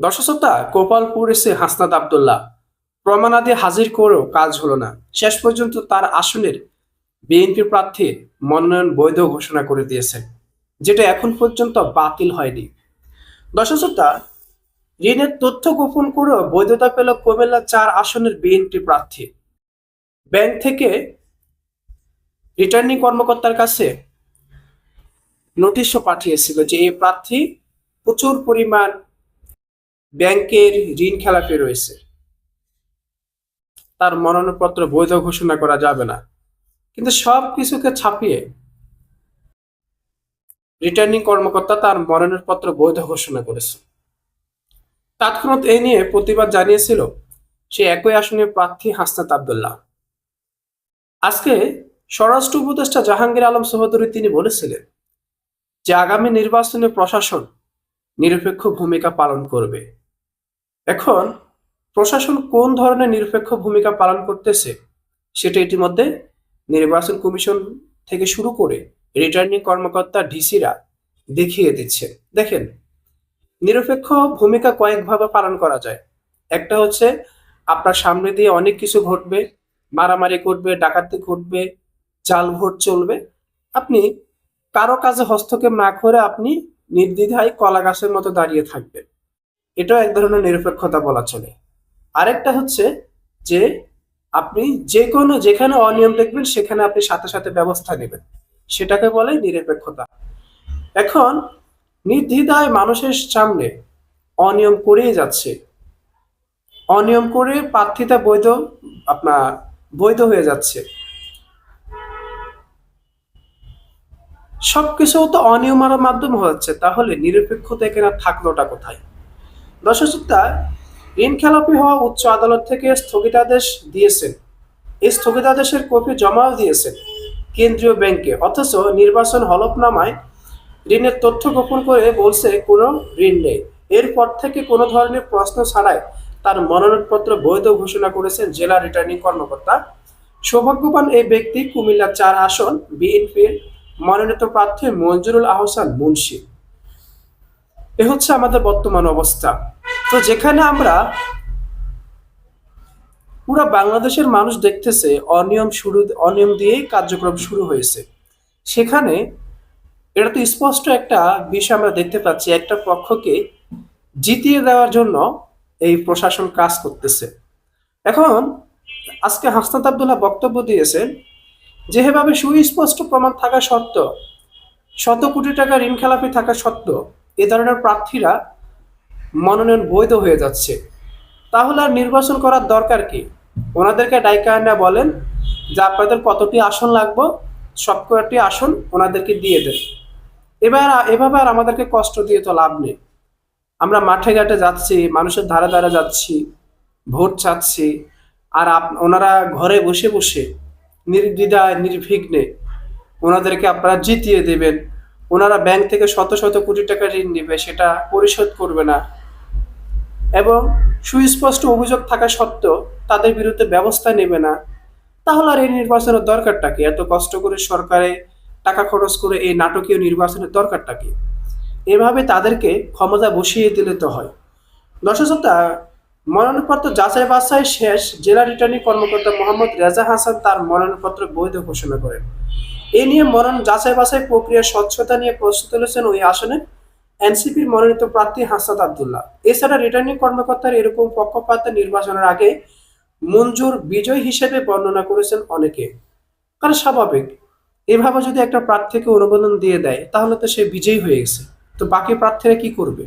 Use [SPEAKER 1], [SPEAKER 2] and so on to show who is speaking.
[SPEAKER 1] দর্শকতা গোপালপুর এসে হাসনাত আবদুল্লাহ। প্রমাণাদি হাজির করেও কাজ হলো না। শেষ পর্যন্ত তার আসনের বিএনপি প্রার্থী মনোনয়ন বৈধ ঘোষণা করে দিয়েছে, যেটা এখন পর্যন্ত বাতিল হয়নি। দর্শকতা ঋণের তথ্য গোপন করেও বৈধতা পেল কুমিল্লা চার আসনের বিএনপি প্রার্থী। ব্যাংক থেকে রিটার্নিং কর্মকর্তার কাছে নোটিশও পাঠিয়েছিল যে এই প্রার্থী প্রচুর পরিমাণ ব্যাংকের ঋণ খেলাপি রয়েছে। তার মনোনয়নপত্র বৈধ ঘোষণা করা যাবে না। কিন্তু সব কিছুকে ছাপিয়ে রিটার্নিং কর্মকর্তা তার মনোনয়নপত্র বৈধ ঘোষণা করেছে। তৎক্ষণাৎ এ নিয়ে প্রতিবাদ জানিয়েছিল সে একই আসনের প্রার্থী হাসনাত আবদুল্লাহ। আজকে স্বরাষ্ট্র উপদেষ্টা জাহাঙ্গীর আলম সহদরী তিনি বলেছিলেন যে আগামী নির্বাচনে প্রশাসন নিরপেক্ষ ভূমিকা পালন করবে। এখন প্রশাসন কোন ধরনের নিরপেক্ষ ভূমিকা পালন করতেছে সেটা ইতিমধ্যে নির্বাচন কমিশন থেকে শুরু করে রিটার্নিং কর্মকর্তা ডিসিরা দেখিয়ে দিচ্ছে। দেখেন, নিরপেক্ষ ভূমিকা কয়েকভাবে পালন করা যায়। একটা হচ্ছে, আপনার সামনে দিয়ে অনেক কিছু ঘটবে, মারামারি ঘটবে ডাকাতি ঘটবে, জাল ভোট চলবে। আপনি কারও কাজে হস্তক্ষেপ না করে আপনি নির্দ্বিধায় কলা গাছের মতো দাঁড়িয়ে থাকবেন। এটাও এক ধরনের নিরপেক্ষতা বলা চলে। আরেকটা হচ্ছে যে আপনি যে কোনো যেখানে অনিয়ম দেখবেন, সেখানে আপনি সাথে সাথে ব্যবস্থা নেবেন। সেটাকে বলে নিরপেক্ষতা। এখন নির্দ্বিধায় মানুষের সামনে অনিয়ম করেই যাচ্ছে। অনিয়ম করে প্রার্থিতা বৈধ, আপনার বৈধ হয়ে যাচ্ছে। সবকিছু তো অনিয়মের মাধ্যমে হচ্ছে। তাহলে নিরপেক্ষতা এখানে থাকলোটা কোথায়? দর্শকতা ঋণ খেলাপি হওয়া উচ্চ আদালত থেকে স্থগিতাদেশ দিয়েছেন। এই স্থগিতাদেশের কপি জমাও দিয়েছেন কেন্দ্রীয় ব্যাংকে। অথচ নির্বাচন হলফনামায় ঋণের তথ্য গোপন করে বলছে, কোনো ঋণ নেই। এরপর থেকে কোনো ধরনের প্রশ্ন ছাড়াই তার মনোনয়নপত্র বৈধ ঘোষণা করেছেন জেলা রিটার্নিং কর্মকর্তা। সৌভাগ্যবান এই ব্যক্তি কুমিল্লা চার আসন, বিএনপির মনোনীত প্রার্থী মঞ্জুরুল আহসান মুন্সি। এ হচ্ছে আমাদের বর্তমান অবস্থা। তো যেখানে আমরা পুরো বাংলাদেশের মানুষ দেখতেছে, অনিয়ম শুরু, অনিয়ম দিয়েই কার্যক্রম শুরু হয়েছে। সেখানে এটা তো স্পষ্ট একটা বিষয় আমরা দেখতে পাচ্ছি, একটা পক্ষকে জিতিয়ে দেওয়ার জন্য এই প্রশাসন কাজ করতেছে। এখন আজকে হাসনাত আবদুল্লাহ বক্তব্য দিয়েছেন যেভাবে সুস্পষ্ট প্রমাণ থাকা সত্ত্বেও, শত কোটি টাকা ঋণ খেলাপি থাকা সত্ত্বেও, এ ধরনের প্রার্থীরা মনোনয়ন বৈধ হয়ে যাচ্ছে। তাহলে আর নির্বাচন করার দরকার কি? ওনাদেরকে ডাইকা আনা বলেন, যে আপনাদের কতটি আসন লাগবে সব কয়টি আসন ওনাদেরকে দিয়ে দেন। এবার এভাবে আর আমাদেরকে কষ্ট দিয়ে তো লাভ নেই। আমরা মাঠে ঘাটে যাচ্ছি, মানুষের ধারে ধারে যাচ্ছি, ভোট চাচ্ছি, আর আপ- ওনারা ঘরে বসে বসে নির্দ্বিধায়, নির্বিঘ্নে ওনাদেরকে আপনারা জিতিয়ে দেবেন। ওনারা ব্যাংক থেকে শত শত কোটি টাকা ঋণ নেবে, সেটা পরিশোধ করবে না। এবং সুস্পষ্ট অভিযোগ থাকা সত্ত্বেও তাদের বিরুদ্ধে ব্যবস্থা নেবে না। তাহলে আর এই নির্বাচনের দরকারটা কি? এত কষ্ট করে সরকারে টাকা খরচ করে এই নাটকীয় নির্বাচনের দরকারটা কি? এভাবে তাদেরকে ক্ষমতা বসিয়ে দিলে তো হয়। দর্শকতা মনোনয়নপত্র যাচাই বাছাই শেষ, জেলা রিটার্নিং কর্মকর্তা মোহাম্মদ রেজা হাসান তার মনোনয়নপত্র বৈধ ঘোষণা করেন। এ নিয়ে মনোনয়ন যাচাই বাছাই প্রক্রিয়ার স্বচ্ছতা নিয়ে প্রশ্ন তুলেছেন ওই আসনে এনসিপির মনোনীত প্রার্থী হাসাদ আবদুল্লাহ। এছাড়া রিটার্নিং কর্মকর্তার এরকম পক্ষপাত নির্বাচনের আগে মঞ্জুর বিজয় হিসেবে বর্ণনা করেছেন অনেকে। কারণ স্বাভাবিক, এভাবে যদি একটা প্রার্থীকে অনুমোদন দিয়ে দেয়, তাহলে তো সে বিজয়ী হয়ে গেছে। তো বাকি প্রার্থীরা কি করবে?